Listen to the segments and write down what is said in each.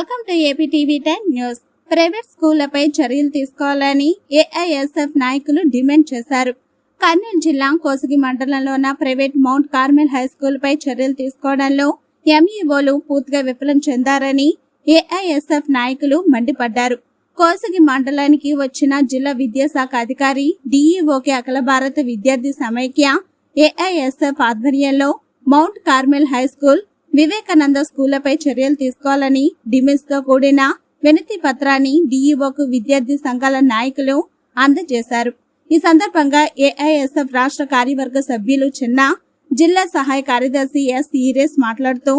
Welcome to AP TV ten news private స్కూళ్ళపై చర్యలు తీసుకోవాలని AISF నాయకులు డిమాండ్ చేశారు. కర్నూలు జిల్లా కోసిగి మండలంలో ఉన్న private Mount Carmel high school పై చర్యలు తీసుకోవడంలో ఎంఈఓలు పూర్తిగా విఫలం చెందారని ఏఐఎస్ఎఫ్ నాయకులు మండిపడ్డారు. కోసిగి మండలానికి వచ్చిన జిల్లా విద్యాశాఖ అధికారి డిఈఓకి అఖిల భారత విద్యార్థి సమైక్య ఏఐఎస్ఎఫ్ ఆధ్వర్యంలో Mount Carmel high school Vivekananda స్కూళ్ళపై చర్యలు తీసుకోవాలని డిమిస్తో కూడిన వినతి పత్రాన్ని డిఈఓకు విద్యార్థి సంఘాల నాయకులు అందజేశారు. ఈ సందర్భంగా ఏఐఎస్ఎఫ్ రాష్ట్ర కార్యవర్గ సభ్యులు చిన్న జిల్లా సహాయ కార్యదర్శి ఎస్ ఈరేస్ మాట్లాడుతూ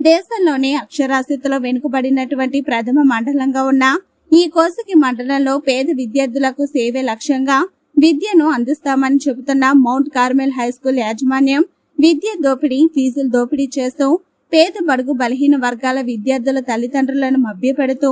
దేశంలోనే అక్షరాస్యతలో వెనుకబడినటువంటి ప్రథమ మండలంగా ఉన్న ఈ కోసికి మండలంలో పేద విద్యార్థులకు సేవే లక్ష్యంగా విద్యను అందిస్తామని చెబుతున్న మౌంట్ కార్మెల్ హై స్కూల్ యాజమాన్యం విద్య దోపిడీ ఫీజులు దోపిడీ చేస్తూ పేద బడుగు బలహీన వర్గాల విద్యార్థుల తల్లిదండ్రులను మభ్యపెడుతూ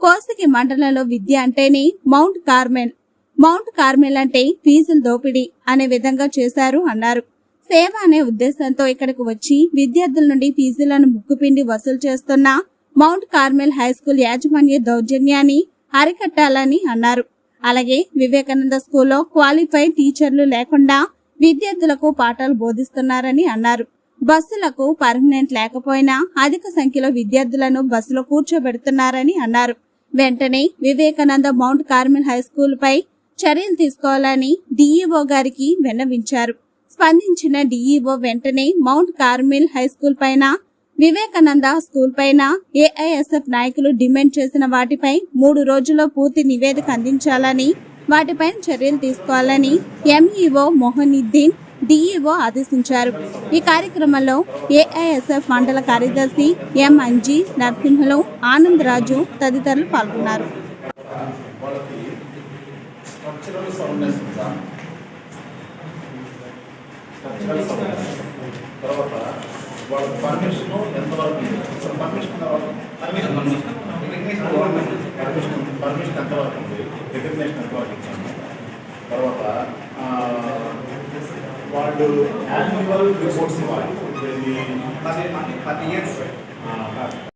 కోసికి మండలంలో విద్య అంటేనే మౌంట్ కార్మెల్. మౌంట్ కార్మెల్ అంటే ఫీజుల దోపిడీ అనే విధంగా చేశారు అన్నారు. సేవ అనే ఉద్దేశంతో ఇక్కడికి వచ్చి విద్యార్థుల నుండి ఫీజులను ముక్కుపిండి వసూలు చేస్తున్న మౌంట్ కార్మెల్ హై స్కూల్ యాజమాన్య దౌర్జన్యాన్ని అరికట్టాలని అన్నారు. అలాగే వివేకానంద స్కూల్లో క్వాలిఫైడ్ టీచర్లు లేకుండా విద్యార్థులకు పాఠాలు బోధిస్తున్నారని అన్నారు. బస్సులకు పర్మనెంట్ లేకపోయినా అధిక సంఖ్యలో విద్యార్థులను బస్సులో కూర్చోబెడుతున్నారని అన్నారు. వెంటనే Vivekananda Mount Carmel high school పై చర్యలు తీసుకోవాలని డిఈఓ గారికి విన్నవించారు. స్పందించిన డిఈఓ వెంటనే మౌంట్ కార్మిల్ హై స్కూల్ పైన వివేకానంద స్కూల్ పైన ఏఐఎస్ఎఫ్ నాయకులు డిమాండ్ చేసిన వాటిపై మూడు రోజుల్లో పూర్తి నివేదిక అందించాలని వాటిపైన చర్యలు తీసుకోవాలని ఎంఈఓ మొహనిద్దీన్ డిఈఓ ఆదేశించారు ఈ కార్యక్రమంలో ఏఐఎస్ఎఫ్ మండల కార్యదర్శి ఎం అంజీ నరసింహులు ఆనందరాజు తదితరులు పాల్గొన్నారు తర్వాత వాళ్ళ పర్మిషన్ ఎంతవరకు ఉంది పర్మిషన్ పర్మిషన్ పర్మిషన్ పర్మిషన్ ఎంతవరకు ఉంది రికగ్నేషన్ ఎంతవరకు ఇచ్చాము తర్వాత ఆ, వాళ్ళు యాన్యువల్ రిపోర్ట్స్ ఇవ్వాలి ఇది పది ఇయర్స్